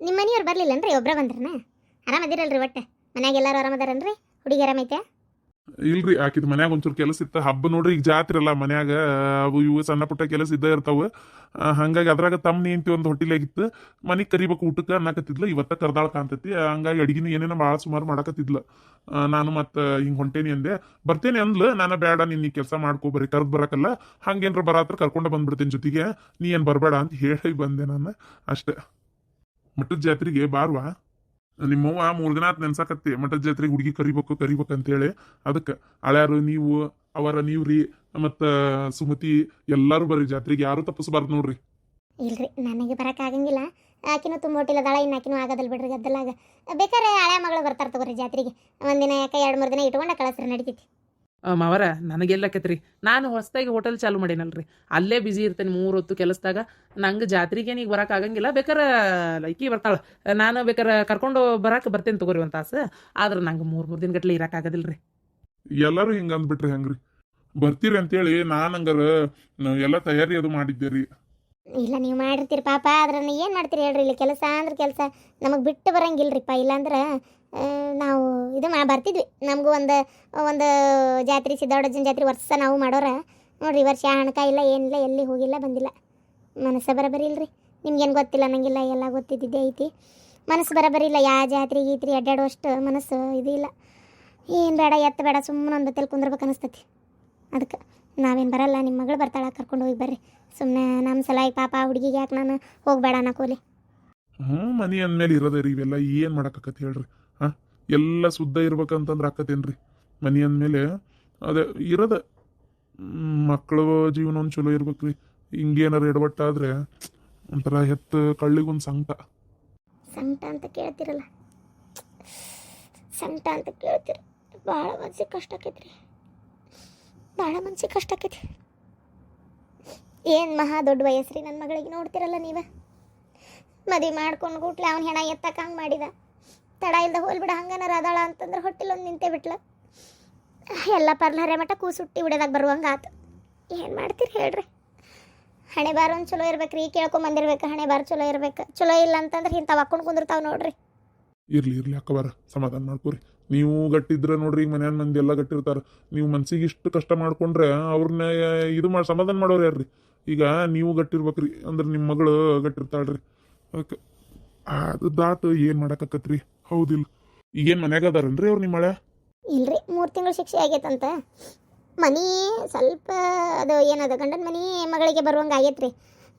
ನಿಮ್ಮ ಮನೆಯವ್ರು ಬರ್ಲಿಲ್ಲನ್ರಿ ಒಬ್ರ ಬಂದ್ರನ? ಆರಾಮದಿರಲ್ರಿ ಒಟ್ಟೆ? ಮನ್ಯಾಗ ಎಲ್ಲಾರು ಆರಾಮದಾರನ್ರಿ ಹುಡುಗಿ ಆರಾಮೈತೆ ಇಲ್ರಿ, ಆಕಿದ್ ಮನ್ಯಾಗ ಒಂಚೂರು ಕೆಲಸ ಇತ್ತ. ಹಬ್ಬ ನೋಡ್ರಿ, ಈಗ ಜಾತ್ರೆ ಅಲ್ಲ ಮನ್ಯಾಗ, ಅವು ಇವು ಸಣ್ಣ ಪುಟ್ಟ ಕೆಲಸ ಇದ್ದ ಇರ್ತಾವ. ಹಂಗಾಗಿ ಅದ್ರಾಗ ತಮ್ಮ ನಿಂತಿ ಒಂದು ಹೊಟ್ಟಿಲಾಗಿತ್ತು ಮನೆಗೆ ಕರಿಬೇಕು ಊಟಕ್ಕೆ ಅನ್ನಕತ್ತಿದ್ಲ, ಇವತ್ತ ಕರ್ದಾಳ ಕಾಣ್ತೈತಿ. ಹಂಗಾಗಿ ಅಡಿಗಿನ ಏನೇನೋ ಭಾಳ ಸುಮಾರು ಮಾಡಕತ್ತಿದ್ಲ. ನಾನು ಮತ್ತೆ ಹಿಂಗೆ ಹೊಂಟೇನಿ ಅಂದೆ. ಬರ್ತೇನೆ ಅಂದ್ಲ, ನಾನು ಬೇಡ ನೀನ್ ಈ ಕೆಲಸ ಮಾಡ್ಕೊ, ಬರೀ ಕರ್ದ್ ಬರಕಲ್ಲ. ಹಂಗೇನ್ರ ಬರಾತ್ರ ಕರ್ಕೊಂಡ ಬಂದ್ಬಿಡ್ತೀನಿ ಜೊತೆಗೆ. ನೀ ಏನು ಬರಬೇಡ ಅಂತ ಹೇಳಿ ಬಂದೆ ನಾನು, ಅಷ್ಟೇ. ಮಠದ ಜಾತ್ರೆಗೆ ಬಾರ್ವಾ? ನಿಮ್ಮವ್ವ ಮೂರು ದಿನ ಆತ್ ನೆನ್ಸಾಕತ್ತಿ. ಮಠದ ಜಾತ್ರೆಗೆ ಹುಡುಗಿ ಕರಿಬೇಕು ಕರಿಬೇಕು ಅಂತೇಳಿ. ಅದಕ್ಕೆ ಹಳ್ಯಾರು ನೀವು, ಅವರ ನೀವ್ರಿ ಮತ್ತ ಸುಮತಿ, ಎಲ್ಲರೂ ಬರ್ರಿ ಜಾತ್ರೆಗೆ. ಯಾರು ತಪ್ಪಿಸ್ಬಾರ್ದು ನೋಡ್ರಿ. ಇಲ್ರಿ, ನನಗೆ ಆಗಂಗಿಲ್ಲ. ಆಕಿನೂ ತುಂಬ ಹೊಟ್ಟಿಲ್ಲದಾಳ ಇನ್ನು ಆಕಿನೂ ಆಗೋದಿಲ್ಲ ಬಿಡ್ರಿ ಗದ್ದಲಾಗ ಬೇಕಾರೆ ಹಳೆ ಮಗಳು ಬರ್ತಾರೆ ತಗೋರಿ ಜಾತ್ರೆಗೆ. ಒಂದಿನ ಯಾಕೆ ಎರಡು ಮೂರು ದಿನ ಇಟ್ಕೊಂಡ ಕಳಿಸ್ರಿ ನಡೀತೈತಿ. ಮಾವರ ನನಗೆಲ್ಲಕತ್ರಿ ನಾನು ಹೊಸದಾಗಿ ಹೋಟೆಲ್ ಚಾಲು ಮಾಡೇನಲ್ರಿ. ಅಲ್ಲೇ ಬಿಸಿ ಇರ್ತೇನೆ ಮೂರು ಹೊತ್ತು ಕೆಲಸದಾಗ. ನಂಗೆ ಜಾತ್ರೆಗೆ ಈಗ ಬರಕ್ಕೆ ಆಗಂಗಿಲ್ಲ. ಬೇಕಾರೆ ಲೈಕಿ ಬರ್ತಾಳೆ. ನಾನು ಬೇಕಾರೆ ಕರ್ಕೊಂಡು ಬರಕ್ಕೆ ಬರ್ತೇನೆ ತಗೋರಿ ಒಂದು ತಾಸು. ಆದ್ರೆ ನಂಗೆ ಮೂರು ಮೂರು ದಿನ ಗಟ್ಲೆ ಇರೋಕ್ಕಾಗೋದಿಲ್ಲ ರೀ ಎಲ್ಲರೂ ಹಿಂಗೆ ಅಂದ್ಬಿಟ್ರಿ ಹೆಂಗ್ರಿ? ಬರ್ತೀರಿ ಅಂತೇಳಿ ನಾನು ಹಂಗಾರ ನ- ಎಲ್ಲ ತಯಾರಿ ಅದು ಮಾಡಿದ್ದೆ ರೀ ಇಲ್ಲ ನೀವು ಮಾಡಿರ್ತೀರಿ ಪಾಪ. ಆದ್ರೆ ಏನು ಮಾಡ್ತೀರಿ ಹೇಳ್ರಿ? ಇಲ್ಲಿ ಕೆಲಸ ಅಂದ್ರೆ ಕೆಲಸ. ನಮಗೆ ಬಿಟ್ಟು ಬರಂಗಿಲ್ರಿಪ್ಪ. ಇಲ್ಲಾಂದ್ರೆ ನಾವು ಇದು ಮಾ, ಬರ್ತಿದ್ವಿ. ನಮಗೂ ಒಂದು ಒಂದು ಜಾತ್ರೆ ಸಿದ್ದಾವಡಜ್ಜನ ಜಾತ್ರೆ ವರ್ಷ ನಾವು ಮಾಡೋರ. ನೋಡಿರಿ ವರ್ಷ ಹಣಕ ಇಲ್ಲ ಏನಿಲ್ಲ ಎಲ್ಲಿ ಹೋಗಿಲ್ಲ, ಬಂದಿಲ್ಲ. ಮನಸ್ಸು ಬರಬರಿ ಇಲ್ರಿ. ನಿಮ್ಗೇನು ಗೊತ್ತಿಲ್ಲ ನನಗಿಲ್ಲ ಎಲ್ಲ ಗೊತ್ತಿದ್ದಿದ್ದೇ ಐತಿ. ಮನಸ್ಸು ಬರಬರಿ ಇಲ್ಲ ಯಾವ ಜಾತ್ರೆ, ಗೀತ್ರಿ ಅಡ್ಡಾಡುವಷ್ಟು ಮನಸ್ಸು ಇದು ಇಲ್ಲ. ಏನು ಬೇಡ, ಎತ್ತ ಬೇಡ ಸುಮ್ಮನೆ ಒಂದು ಬತ್ತಲ್ಲಿ ಕುಂದ್ರಬೇಕು ಅನಿಸ್ತತಿ. ಅದಕ್ಕೆ, ನಾವೇನು ಬರಲ್ಲ ನಿಮ್ಮ ಮಗಳು ಬರ್ತಾಳೆ, ಕರ್ಕೊಂಡು ಹೋಗಿ ಬರ್ರಿ. ಸುಮ್ಮನೆ ನಮ್ಮ ಸಲಾಗಿ ಪಾಪ ಹುಡುಗಿಗೆ ಯಾಕೆ ನಾನು ಹೋಗಬೇಡ ಅನ್ನಕೋಲಿ. ಹ್ಞೂ ಮನಿ ಅಂದ್ಮೇಲೆ ಇರೋದೇ ರೀ, ಇವೆಲ್ಲ ಏನು ಮಾಡೋಕ್ಕಾಗತ್ತೆ ಹೇಳ್ರಿ. ಹಾ? ಎಲ್ಲ ಶುದ್ಧ ಇರ್ಬೇಕಂತಂದ್ರೆ ಹಾಕತೇನ್ರಿ ಮನಿ ಅಂದಮೇಲೆ ಅದೇ ಇರದ ಮಕ್ಕಳು ಜೀವನ ಒಂದು ಚಲೋ ಇರ್ಬೇಕ್ರಿ. ಹಿಂಗೇನಾರು ಎಡವಟ್ಟಾದ್ರೆ ಒಂಥರ ಹೆತ್ತ ಕಳ್ಳಿಗೊಂದು ಸಂಕಟ. ಸಂಕಟ ಅಂತ ಕೇಳ್ತಿರಲ್ಲ? ಸಂಕಟ ಅಂತ ಕೇಳ್ತಿರ? ಭಾಳ ಮನ್ಸಿಗೆ ಕಷ್ಟ ಆಕೈತ್ರಿ. ಭಾಳ ಮನ್ಸಿಗೆ ಕಷ್ಟ ಆಕೈತಿ ಏನು ಮಹಾ ದೊಡ್ಡ ವಯಸ್ಸ್ರಿ ನನ್ನ ಮಗಳಿಗೆ ನೋಡ್ತಿರಲ್ಲ ನೀವೇ? ಮದುವೆ ಮಾಡ್ಕೊಂಡು ಕೂಟ್ಲೆ ಅವ್ನ ಹೆಣ ಎತ್ತಕ್ಕ ಹಂಗೆ ಮಾಡಿದ? ತಡ ಇಲ್ದ ಹೋಲ್ಬಿಡ ಹಂಗನಾರ ಅದಾಳ ಅಂತಂದ್ರೆ ಹೊಟ್ಟಿಲೊಂದು ನಿಂತೇ ಬಿಟ್ಲ. ಎಲ್ಲ ಪರ್ಲಹರೆ ಮಟ್ಟ ಕೂಸುಟ್ಟಿ ಬಿಡೋದಾಗ ಬರುವಂಗೆ ಆತು. ಏನು ಮಾಡ್ತೀರಿ ಹೇಳ್ರಿ? ಹಣೆ ಬಾರ ಒಂದು ಚಲೋ ಇರ್ಬೇಕ್ರಿ ಕೇಳ್ಕೊಂಬಂದಿರ್ಬೇಕು ಹಣೆ ಬಾರ ಚಲೋ ಇರ್ಬೇಕು. ಚಲೋ ಇಲ್ಲ ಅಂತಂದ್ರೆ ಇಂಥವು ಹಾಕೊಂಡು ಕುಂದಿರ್ತಾವೆ ನೋಡ್ರಿ. ಇರ್ಲಿ ಇರ್ಲಿ ಅಕ್ಕ ಬರ, ಸಮಾಧಾನ ಮಾಡ್ಕೊರಿ. ನೀವು ಗಟ್ಟಿದ್ರೆ ನೋಡ್ರಿ, ಈಗ ಮನ್ಯಾನ ಮಂದಿ ಎಲ್ಲ ಗಟ್ಟಿರ್ತಾರೆ ನೀವು ಮನ್ಸಿಗೆ ಇಷ್ಟು ಕಷ್ಟ ಮಾಡ್ಕೊಂಡ್ರೆ ಅವ್ರನ್ನ ಇದು ಮಾಡಿ, ಸಮಾಧಾನ ಮಾಡೋರು ಯಾರ್ರಿ? ಈಗ ನೀವು ಗಟ್ಟಿರ್ಬೇಕ್ರಿ ಅಂದ್ರೆ ನಿಮ್ಮ ಮಗಳು ಗಟ್ಟಿರ್ತಾಳ್ರಿ ಓಕೆ ಅದು ದಾತು ಏನು ಮಾಡಕತ್ತೈತ್ರಿ ಹೌದಿಲ್ಲ. ಈಗೇನ್ ಮನ್ಯಾಗ ಅದಾರನ್ರಿ ಅವ್ರು ನಿಮ್ಮ ಮಳೆ ಇಲ್ರಿ, ಮೂರು ತಿಂಗಳು ಶಿಕ್ಷೆ ಆಗೈತಂತ. ಮನಿ ಸ್ವಲ್ಪ ಅದು ಏನದ, ಗಂಡನ ಮನಿ ಮಗಳಿಗೆ ಬರುವಂಗೆ ಆಗೈತ್ರಿ.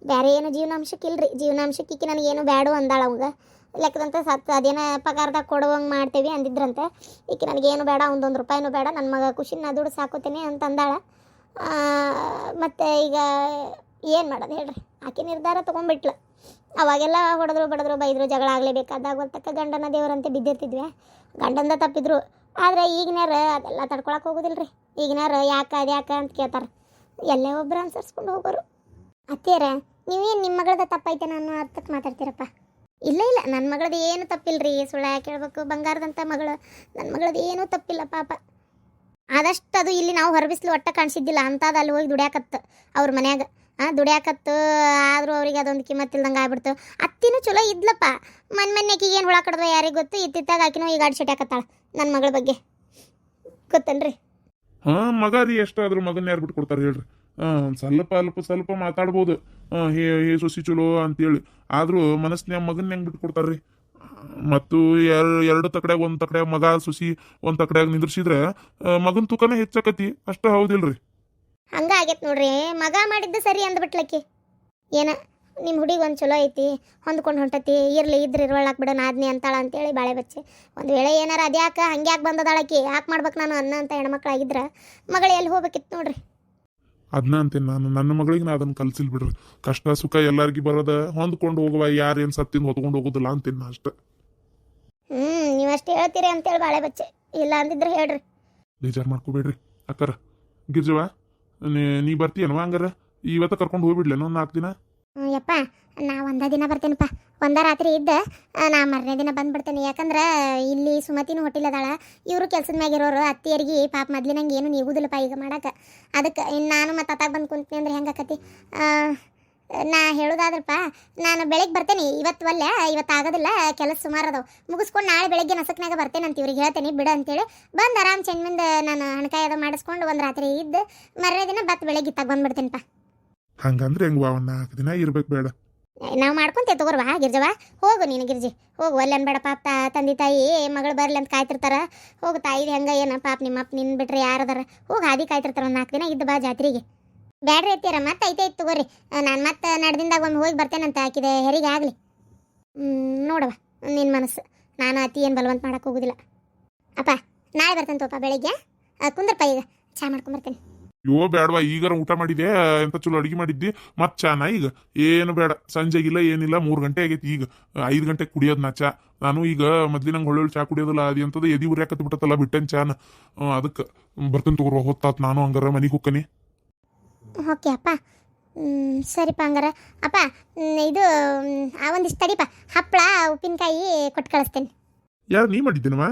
ಬೇರೆ ಏನು ಜೀವನಾಂಶಕ್ಕೆ ಇಲ್ರಿ. ಜೀವನಾಂಶಕ್ಕೆ ಈಕಿ ನನಗೇನು ಬ್ಯಾಡು ಅಂದಾಳ ಅವಂಗ. ಲೆಕ್ಕದಂತ ಸತ್ತು ಅದೇನ ಪಗಾರದಾಗ ಕೊಡುವಂಗೆ ಮಾಡ್ತೇವಿ ಅಂದಿದ್ರಂತೆ. ಈಕಿ ನನಗೇನು ಬೇಡ ಒಂದೊಂದು ರೂಪಾಯಿನೂ ಬೇಡ ನನ್ನ ಮಗ ಖುಷಿನ ದುಡ್ಡು ಸಾಕೋತೇನೆ ಅಂತ ಅಂದಾಳ. ಮತ್ತೆ ಈಗ ಏನು ಮಾಡೋದು ಹೇಳ್ರಿ? ಆಕೆ ನಿರ್ಧಾರ ತೊಗೊಂಡ್ಬಿಟ್ಲು ಅವಾಗೆಲ್ಲ ಹೊಡೆದ್ರು ಬಡದ್ರು ಬೈದ್ರು ಜಗಳ ಆಗಲೇಬೇಕಾದಾಗ ತಕ್ಕ ಗಂಡನ ದೇವರಂತೆ ಬಿದ್ದಿರ್ತಿದ್ವಿ. ಗಂಡಂದ ತಪ್ಪಿದ್ರು. ಆದರೆ ಈಗಿನಾರ ಅದೆಲ್ಲ ತಡ್ಕೊಳಕ್ಕೆ ಹೋಗೋದಿಲ್ರಿ. ಈಗಿನಾರ ಯಾಕೆ ಅದು ಯಾಕೆ ಅಂತ ಕೇಳ್ತಾರೆ. ಎಲ್ಲೇ ಒಬ್ರು ಅನ್ಸರ್ಸ್ಕೊಂಡು ಹೋಗೋರು. ಅತ್ತೇರ ನೀವೇನು ನಿಮ್ಮ ಮಗಳದ ತಪ್ಪೈತೆ ನಾನು ಅರ್ಥಕ್ಕೆ ಮಾತಾಡ್ತೀರಪ್ಪ. ಇಲ್ಲ ಇಲ್ಲ ನನ್ನ ಮಗಳದ್ದು ಏನು ತಪ್ಪಿಲ್ರಿ. ಸುಳ್ಳ ಯಾಕೆ ಹೇಳ್ಬೇಕು ಬಂಗಾರದಂಥ ಮಗಳು ನನ್ನ ಮಗಳದ್ದು ಏನೂ ತಪ್ಪಿಲ್ಲ ಪಾಪ. ಆದಷ್ಟು ಅದು ಇಲ್ಲಿ ನಾವು ಹೊರಬಿಸ್ಲು ಒಟ್ಟ ಕಾಣಿಸಿದ್ದಿಲ್ಲ. ಅಂಥದ್ದು ಅಲ್ಲಿ ಹೋಗಿ ದುಡ್ಯಾಕತ್ತ ಅವ್ರ ಮನ್ಯಾಗ. ದುಡ್ಯಾಕತ್ತು, ಆದರೂ ಅವ್ರಿಗೆ ಅದೊಂದು ಕಿಮ್ಮತ್ತಿಲ್ದಂಗೆ ಆಗ್ಬಿಡ್ತು. ಅತ್ತಿನೂ ಚಲೋ ಇದ್ಲಪ್ಪ. ಮನ್ ಮನ್ಯಾಕಿಗೆ ಏನು ಹುಳ ಕಡ್ದ ಯಾರಿಗೆ ಗೊತ್ತು? ಇತ್ತಿತ್ತಾಗ ಆಕಿನೂ ಈಗ ಆಡ್ಸಿಟ್ಟಾಕತ್ತಾಳ ನನ್ನ ಮಗಳ ಬಗ್ಗೆ. ಗೊತ್ತನ್ರಿ? ಹಾಂ, ಮಗ ರೀ, ಎಷ್ಟಾದ್ರೂ ಮಗನ ಯಾರು ಬಿಟ್ಟು ಕೊಡ್ತಾರೆ ಹೇಳ್ರಿ. ಹಾಂ, ಸ್ವಲ್ಪ ಅಲ್ಪ ಸ್ವಲ್ಪ ಮಾತಾಡ್ಬೋದು. ಹಾಂ, ಹೇ ಸೊಸಿ ಚಲೋ ಅಂತೇಳಿ. ಆದ್ರೂ ಮನಸ್ನ್ಯಾಗ ಮಗನ ಹೆಂಗ್ ಬಿಟ್ಕೊಡ್ತಾರೆ ರೀ ಮತ್ತು ಎರಡು ಎರಡು ತಕಡ್ಯಾಗ, ಒಂದು ತಕಡ್ಯಾಗ ಮಗ, ಸೊಸಿ ಒಂದು ತಕಡ್ಯಾಗ ನಿಂದ್ರಿಸಿದ್ರೆ ಮಗನ ತೂಕನೇ ಹೆಚ್ಚಾಕತಿ. ಅಷ್ಟ ಹೌದಿಲ್ರಿ. ಹಂಗ ಆಗೈತೆ ನೋಡ್ರಿ. ಮಗ ಮಾಡಿದ್ದು ಸರಿ ಅಂದ್ಬಿಟ್ಲಕ್ಕಿ. ಏನ ನಿಮ್ಮ ಹುಡುಗಿ ಒಂದು ಚಲೋ ಐತಿ ಹೊಂದ್ಕೊಂಡು ಹೊಂಟತಿ ಇರ್ಲಿ ಇದ್ರೆ ಇರುವಳಾಕ್ ಬಿಡೋಣ ನಾದ್ನಿ ಅಂತಾಳ ಅಂತೇಳಿ ಬಾಳೆ ಬಚ್ಚೆ. ಒಂದು ವೇಳೆ ಏನಾರ ಅದ್ಯಾಕ ಹಂಗ್ಯಾಕೆ ಬಂದದಾಳಕಿ ಯಾಕೆ ಮಾಡ್ಬೇಕು ನಾನು ಅನ್ನ ಅಂತ ಹೆಣ್ಮಕ್ಳಾಗಿದ್ರ ಮಗಳು ಎಲ್ಲಿ ಹೋಗ್ಬೇಕಿತ್ತು ನೋಡ್ರಿ. ಅದನ್ನ ಅಂತೀನಿ ನಾನು ನನ್ನ ಮಗಳಿಗೆ ನಾ ಅದನ್ನ ಕಲ್ಸಿಲ್ ಬಿಡ್ರಿ. ಕಷ್ಟ ಸುಖ ಎಲ್ಲಾರ್ಗಿ ಬರೋದ ಹೊಂದ್ಕೊಂಡು ಹೋಗುವ ಯಾರೇನು ಸತ್ತಿಂದ ಹೊತ್ಕೊಂಡು ಹೋಗೋದಿಲ್ಲ ಅಂತೀನಿ ನಾ ಅಷ್ಟೇ. ಹ್ಞೂ ನೀವು ಅಷ್ಟು ಹೇಳ್ತೀರಿ ಅಂತೇಳಿ ಬಾಳೆ ಬಚ್ಚೆ. ಇಲ್ಲ ಅಂದಿದ್ರೆ ಹೇಳ್ರಿ. ಬೇಜಾರು ಮಾಡ್ಕೋಬೇಡ್ರಿ ಅಕ್ಕರ. ಗಿರ್ಜವ. ನೀ ನೀ ಬರ್ತೀಯನವ ಹಂಗಾರ? ಇವತ್ತ ಕರ್ಕೊಂಡು ಒಂದು ನಾಲ್ಕು ದಿನ? ಯಪ್ಪ ನಾ ಒಂದ ದಿನ ಬರ್ತೇನಪ್ಪ. ಒಂದ ರಾತ್ರಿ ಇದ್ದ ನಾ ಮರನೇ ದಿನ ಬಂದ್ಬಿಡ್ತೇನೆ ಯಾಕಂದ್ರೆ, ಇಲ್ಲಿ ಸುಮತಿನೂ ಹೊಟ್ಟಿಲ್ಲದಾಳ ಇವರು ಕೆಲ್ಸದ ಮ್ಯಾಗ ಇರೋರು, ಅತ್ತಿಯರಿಗೆ ಪಾಪ ಮೊದ್ಲಿನಂಗೆ ಏನು ನೀಗುದಿಲ್ಲಪ್ಪ ಈಗ ಮಾಡಕ್ಕೆ ಅದಕ್ಕೆ ಇನ್ನು ನಾನು ಮತ್ತೆ ಅತ್ತಾಗ ಬಂದು ಕುಂತೀನಿ ಅಂದ್ರೆ ಹೆಂಗೆ ಆಕತಿ? ನಾ ಹೇಳೋದಾದ್ರಪ್ಪ ನಾನು ಬೆಳಗ್ಗೆ ಬರ್ತೇನೆ ಇವತ್ತು ಅಲ್ಲ ಇವತ್ತು ಆಗೋದಿಲ್ಲ ಕೆಲಸ ಸುಮಾರು ಅದಾವ. ಮುಗಿಸ್ಕೊಂಡು ನಾಳೆ ಬೆಳಗ್ಗೆ ನಸಕ್ನಾಗ ಬರ್ತೇನೆ ಅಂತ ಇವ್ರಿಗೆ ಹೇಳ್ತೇನೆ ಬಿಡು ಅಂತೇಳಿ. ಬಂದು ಆರಾಮ್ ಚೆಂಡ್ಮಿಂದ ನಾನು ಹಣಕಾಯಿ ಅದು ಮಾಡಿಸ್ಕೊಂಡು ಒಂದು ರಾತ್ರಿ ಇದ್ದು ಮರನೇ ದಿನ ಬತ್ ಬೆಳಗ್ಗೆ ಇತ್ತಾಗ ಬಂದ್ಬಿಡ್ತೇನಪ್ಪ ಹಂಗಂದ್ರೆ ಹೆಂಗ್ ನಾಲ್ಕು ದಿನ ಇರ್ಬೇಕು ಬೇಡ. ನಾವು ಮಾಡ್ಕೊಂತೇವೆ ತಗೋರ್ವಾ ಗಿರ್ಜವ ಹೋಗು ನೀನು ಗಿರ್ಜಿ ಹೋಗು. ಅಲ್ಲಿ ಅನ್ಬೇಡ ಪಾಪ ತಂದೆ ತಾಯಿ ಮಗಳು ಬರ್ಲಿ ಅಂತ ಕಾಯ್ತಿರ್ತಾರ. ಹೋಗು ತಾಯಿ ಹೆಂಗ ಏನ ಪಾಪ ನಿಮ್ಮ ಅಪ್ಪ ನಿನ್ ಬಿಟ್ರೆ ಯಾರದಾರ ಹೋಗಿ ಹಾದಿ ಕಾಯ್ತಿರ್ತಾರ ಒಂದು ನಾಲ್ಕು ದಿನ ಇದ್ದು ಬಾ ಜಾತ್ರೆಗೆ. ಬ್ಯಾಡ್ರಿ ಐತೀರ ಮತ್ತೆ ಐತೆ ಐತೆ ತಗೋರಿ. ನಾನು ಮತ್ತೆ ನಡ್ದಿಂದಾಗ ಒಮ್ಮೆ ಹೋಗಿ ಬರ್ತೇನಂತ ಹಾಕಿದೆ. ಹೆರಿಗೆ ಆಗಲಿ. ನೋಡವ ನಿನ್ನ ಮನಸ್ಸು. ನಾನು ಅತಿ ಏನು ಬಲವಂತ ಮಾಡಕ್ಕೆ ಹೋಗುದಿಲ್ಲ. ಅಪ್ಪ, ನಾಳೆ ಬರ್ತೇನೆ ತೋಪ ಬೆಳಿಗ್ಗೆ. ಕುಂದ್ರಪ್ಪ ಈಗ. ಚಾ ಮಾಡ್ಕೊಂಬರ್ತೇನೆ. ಯೋ ಬೇಡವಾ ಈಗಾರ ಊಟ ಮಾಡಿದೆ ಎಂತ ಚಲೋ ಅಡುಗೆ ಮಾಡಿದ್ದಿ? ಮತ್ತೆ ಚಾನ ಈಗ? ಏನು ಬೇಡ ಸಂಜೆ ಇಲ್ಲ ಏನಿಲ್ಲ, ಮೂರು ಗಂಟೆ ಆಗೈತಿ ಈಗ. ಐದು ಗಂಟೆಗೆ ಕುಡಿಯೋದ್ ನಾ ಚಾ. ನಾನು ಈಗ ಮೊದ್ಲಿನ ಒಳ್ಳೊಳ್ಳೆ ಚಾ ಕುಡಿಯೋದಿಲ್ಲ, ಅದು ಎಂಥದ್ದು ಎದಿ ಉರಿಯಾಕತ್ ಬಿಟ್ಟತಲ್ಲ ಬಿಟ್ಟನ್ ಚಾನ. ಅದಕ್ಕೆ. ಬರ್ತೇನೆ ತಗೋರ್ವ, ಹೊತ್ತಾತ್. ನಾನು ಹಂಗಾರ ಮನೆಗೆ ಹೋಗ್ಕನಿ. ಓಕೆ ಅಪ್ಪ. ಸರಿಪ್ಪ ಹಂಗಾರೆ. ಅಪ್ಪ ಇದು ಆ ಒಂದಿಷ್ಟು ತಡಿಪ. ಹಪ್ಪಳ ಉಪ್ಪಿನಕಾಯಿ ಕೊಟ್ಟು ಕಳಿಸ್ತೇನೆ. ಯಾರು ನೀ ಮಾಡಿದ್ದೀನಮ್ಮ?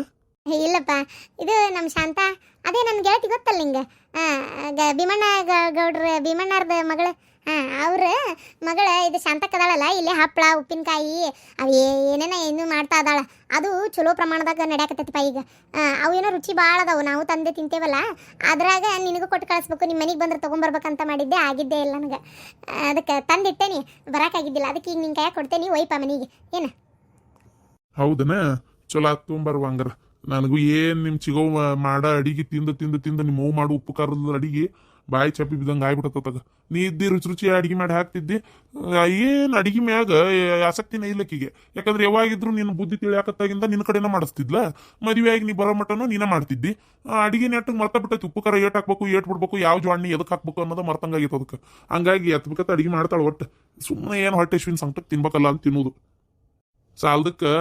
ಇಲ್ಲಪ್ಪ. ಇದು ನಮ್ಮ ಶಾಂತ. ಅದೇ ನನ್ನ ಗೆಳತಿ ಗೊತ್ತಲ್ಲ ನಿಂಗೆ? ಭೀಮಣ್ಣ ಗೌಡ್ರ ಭೀಮಣ್ಣರ್ದ ಮಗಳು. ಹಾಂ, ಅವ್ರ ಮಗಳ ಇದು ಶಾಂತಕ್ಕದಾಳಲ್ಲ ಇಲ್ಲಿ ಹಪ್ಪಳ ಉಪ್ಪಿನಕಾಯಿ, ಅವು ಏನೇನ ಏನು ಮಾಡ್ತಾ ಅದಾಳ. ಅದು ಚಲೋ ಪ್ರಮಾಣದಾಗ ನಡೆಯಕತ್ತೈತಿಪ್ಪ ಈಗ. ಅವು ಏನೋ ರುಚಿ ಭಾಳ ಅದಾವು, ನಾವು ತಂದೆ ತಿಂತೇವಲ್ಲ. ಅದ್ರಾಗ ನಿನಗೂ ಕೊಟ್ಟು ಕಳಿಸ್ಬೇಕು ನಿಮ್ಮ ಮನೆಗೆ ಬಂದ್ರೆ ತೊಗೊಂಬರ್ಬೇಕಂತ ಮಾಡಿದ್ದೆ, ಆಗಿದ್ದೇ ಇಲ್ಲ ನನಗೆ. ಅದಕ್ಕೆ ತಂದಿಟ್ಟೇನಿ ಬರೋಕ್ಕಾಗಿದ್ದಿಲ್ಲ ಅದಕ್ಕೆ ಈಗ ನಿನ್ನ ಕೈಯಾಗ ಕೊಡ್ತೇನಿ, ಒಯ್ಪ ಮನೆಗೆ. ಏನು? ಹೌದನ? ಚಲೋ ಆತ್ ತೊಂಬರ್ವ ಹಂಗಾರ. ನನಗೂ ಏನ್ ನಿಮ್ಮ ಚಿಗೋ ಮಾಡ, ಅಡಿಗೆ ತಿಂದು ತಿಂದು ತಿಂದು ನಿಮ್ಮ ಮಾಡು ಉಪ್ಪು ಖಾರದ ಅಡಿಗೆ. ಬಾಯಿ ಚಪ್ಪಿ ಬಿದ್ದಂಗೆ ಆಗ್ಬಿಟ್ಟತಗ ನೀ ಇದ್ದಿ ರುಚಿ ರುಚಿ ಅಡಿಗೆ ಮಾಡಿ ಹಾಕ್ತಿದ್ದಿ ಏನು ಅಡಿಗೆ ಮ್ಯಾಗ ಆಸಕ್ತಿನೇ ಇಲ್ಲಕ್ಕಿಗೆ ಯಾಕಂದ್ರೆ ಯಾವಾಗಿದ್ರು ನಿನ್ನ ಬುದ್ಧಿ ತಿಳಿಯಾಕತ್ತಾಗಿಂದ ನಿನ್ನ ಕಡೆನ ಮಾಡಿಸ್ತಿದ್ಲ. ಮದುವೆಯಾಗಿ ನೀ ಬರೋ ಮಟ್ಟನು ನೀನ ಮಾಡ್ತಿದ್ದಿ. ಅಡಿಗೆ ನೆಟ್ಟಗೆ ಮರ್ತ ಬಿಟ್ಟೈತಿ. ಉಪ್ಪು, ಖಾರ ಏಟ್ ಹಾಕ್ಬೇಕು, ಏಟ್ ಬಿಡ್ಬೇಕು, ಯಾವ ಜ್ವಾಣ್ಣಿ ಎದಕ್ಕೆ ಹಾಕ್ಬೇಕು ಅನ್ನೋದು ಮರ್ತಂಗಾಗಿತ್ತು ಅದಕ್ಕೆ. ಹಂಗಾಗಿ ಎತ್ಬೇಕತ್ತ ಅಡಿಗೆ ಮಾಡ್ತಾಳೆ ಒಟ್ಟು. ಸುಮ್ಮನೆ ಏನು ಹೊಟ್ಟೆ ಶಿವಿನ ಸಂಕಟಕ್ಕೆ ತಿನ್ಬೇಕಲ್ಲ ಅಂತ ತಿನ್ನೋದು. ಸಾಲದಕ್ಕೆ,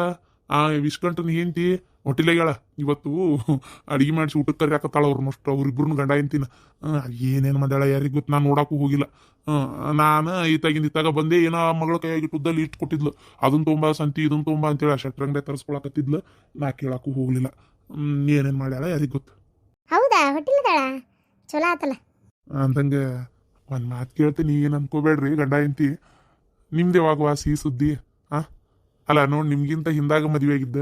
ಆ ವಿಷ್ಕಂಠನ ಹೆಂಡತಿ ಹೊಟ್ಟಿಲೆಗಳ ಇವತ್ತು ಅಡಿಗೆ ಮಾಡಿಸಿ ಊಟಕ್ಕೆ ಕರಿಯಾಕತ್ತಾಳ ಮಸ್ಟ್ ಅವ್ರಿಬ್ರು ಗಂಡ ಎಂತಿನ ಏನೇನು ಮಾಡ್ಯಾಳ ಯಾರಿಗೆ ಗೊತ್ತು ನಾನು ನೋಡಕ್ಕೂ ಹೋಗಿಲ್ಲ. ನಾನು ಈತಾಗಿಂದ ಇತ್ತಾಗ ಬಂದೆ ಏನೋ ಆ ಮಗಳ ಕೈಯಾಗಿ ಟುದ್ದಲ್ಲಿ ಇಟ್ಟು ಕೊಟ್ಟಿದ್ಲು. ಅದನ್ನ ತುಂಬ ಸಂತಿ ಇದನ್ನ ತುಂಬ ಅಂತೇಳಿ ಆ ಶಟ್ರಂಗಡೆ ತರಿಸ್ಕೊಳಕತ್ತಿದ್ಲು. ನಾ ಕೇಳಕ್ಕೂ ಹೋಗ್ಲಿಲ್ಲ. ಏನೇನು ಮಾಡ್ಯಾಳ ಯಾರಿಗೆ ಗೊತ್ತು? ಹೌದಾ ಹೊಟ್ಟಿಲದಾಳ? ಚಲೋ ಆತಲ್ಲ. ಅಂದಂಗೆ ಒಂದು ಮಾತು ಕೇಳ್ತೀನಿ ಏನು ಅನ್ಕೋಬೇಡ್ರಿ ಗಂಡ ಹೆಂಡ್ತಿ. ನಿಮ್ದು ಯಾವಾಗ ಸಿಹಿ ಸುದ್ದಿ? ಹಾಂ ಅಲ್ಲ ನೋಡಿ ನಿಮಗಿಂತ ಹಿಂದಾಗ ಮದುವೆ ಆಗಿದ್ದ.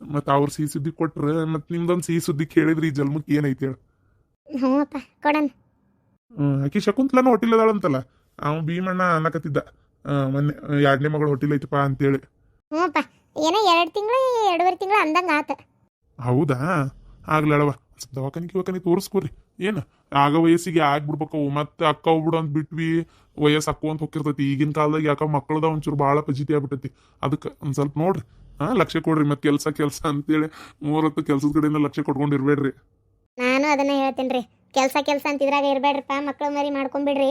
ಮತ್ತು ಅವ್ರ ಸಿಹಿ ಸುದ್ದಿ ಕೊಟ್ರ ಮತ್ತು ನಿಮ್ದೊಂದು ಸಿಹಿ ಸುದ್ದಿ ಕೇಳಿದ್ರಿ ಈ ಜನ್ಮಕ್ಕೆ ಏನೈತಿ ಹೇಳು. ಹ್ಞೂ ಅಪ್ಪ ಹೋಟೆಲ್ ಹ್ಮ್, ಆಕಿ ಶಕುಂತ್ಲನೂ ಹೊಟ್ಟಿಲ್ ಅದಾಳಂತಲ್ಲ ಅವ ಭೀಮಣ್ಣ ಅನ್ನಕತ್ತಿದ್ದ. ಆ, ಮೊನ್ನೆ ಎರಡನೇ ಮಗಳು ಹೋಟೆಲ್ ಐತಪ್ಪ ಅಂತೇಳಿ. ಹ್ಞೂ ಅಪ್ಪ ಏನೋ ಎರಡು ತಿಂಗಳು ಎರಡೂವರೆ ತಿಂಗಳು ಅಂದಂಗೆ ಆತ. ಹೌದಾ? ಆಗ್ಲಳವ ದವಾಖಾನಿ ಗಿವಾಖಾನಿ ತೋರಿಸ್ಕೊರಿ. ಏನು ಆಗ ವಯಸ್ಸಿಗೆ ಆಗ್ಬಿಡ್ಬೇಕು ಮತ್ತೆ ಅಕ್ಕ ಹೋಗ್ಬಿಡು ಅಂತ ಬಿಟ್ವಿ ವಯಸ್ಸು ಅಕ್ಕು ಅಂತ ಹೋಗಿರ್ತೈತಿ ಈಗಿನ ಕಾಲದಾಗ ಯಾಕ ಮಕ್ಕಳದ ಒಂಚೂರು ಭಾಳ ಪಜಿತಿ ಆಗ್ಬಿಟ್ಟೈತಿ. ಅದಕ್ಕೆ ಒಂದು ಸ್ವಲ್ಪ ನೋಡ್ರಿ. ಹಾ, ಲಕ್ಷ ಕೊಡ್ರಿ ಮತ್ತೆ ಕೆಲಸ ಕೆಲಸ ಅಂತೇಳಿ ಮೂರತ್ತು ಕೆಲಸದ ಕಡೆಯಿಂದ ಲಕ್ಷ ಕೊಟ್ಕೊಂಡಿರ್ಬೇಡ್ರಿ. ನಾನು ಅದನ್ನ ಹೇಳ್ತೀನಿ ರೀ ಕೆಲಸ ಕೆಲಸ ಅಂತಿದ್ರಾಗ ಇರಬೇಡ್ರಪ್ಪ ಮಕ್ಕಳು ಮರಿ ಮಾಡ್ಕೊಂಬಿಡ್ರಿ.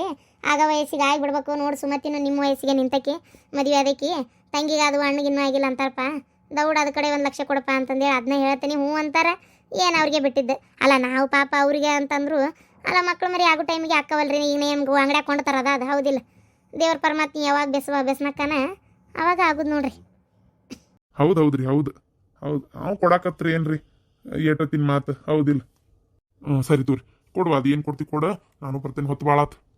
ಆಗ ವಯಸ್ಸಿಗೆ ಆಗಿ ಆಗಿಬಿಡ್ಬೇಕು. ನೋಡಿ ಸುಮತಿನ ನಿಮ್ಮ ವಯಸ್ಸಿಗೆ ನಿಂತಕಿ, ಮದುವೆ ಅದಕ್ಕೆ ತಂಗಿಗೆ ಅದು ಹಣ್ಣಿಗಿನ್ನೂ ಆಗಿಲ್ಲ ಅಂತಾರಪ್ಪ. ದೌಡ್ ಅದ ಕಡೆ ಒಂದು ಲಕ್ಷ ಕೊಡಪ್ಪ ಅಂತಂದೇಳಿ ಅದನ್ನ ಹೇಳ್ತೀನಿ, ಹ್ಞೂ ಅಂತಾರೆ. ಏನು ಅವ್ರಿಗೆ ಬಿಟ್ಟಿದ್ದು? ಅಲ್ಲ, ನಾವು ಪಾಪ ಅವ್ರಿಗೆ ಅಂತಂದ್ರು, ಅಲ್ಲ ಮಕ್ಕಳು ಮರಿ ಆಗೋ ಟೈಮಿಗೆ ಅಕ್ಕವಲ್ರಿ ಈಗ ನಿಮ್ಗೆ ಅಂಗಡಿ ಅದ, ಅದು, ಹೌದಿಲ್ಲ. ದೇವ್ರ ಪರಮಾತ್ಮ ಯಾವಾಗ ಬೆಸವ ಬೆಸ್ನಕ್ಕನ ಅವಾಗ ಆಗುದು ನೋಡ್ರಿ. ಹೌದು ಹೌದ್ರಿ, ಹೌದು. ಹೌದು. ಅವ್ ಕೊಡಾಕತ್ರಿ ಏನ್ರಿ? ಏಟತ್ತಿನ ಮಾತು. ಹೌದಿಲ್ಲ. ಹ್ಞೂ ಸರಿ ತೋರಿ. ಕೊಡುವ, ಅದು ಏನು ಕೊಡ್ತಿ ಕೊಡ? ನಾನು ಬರ್ತೇನೆ, ಹೊತ್ತು ಭಾಳ ಆತು.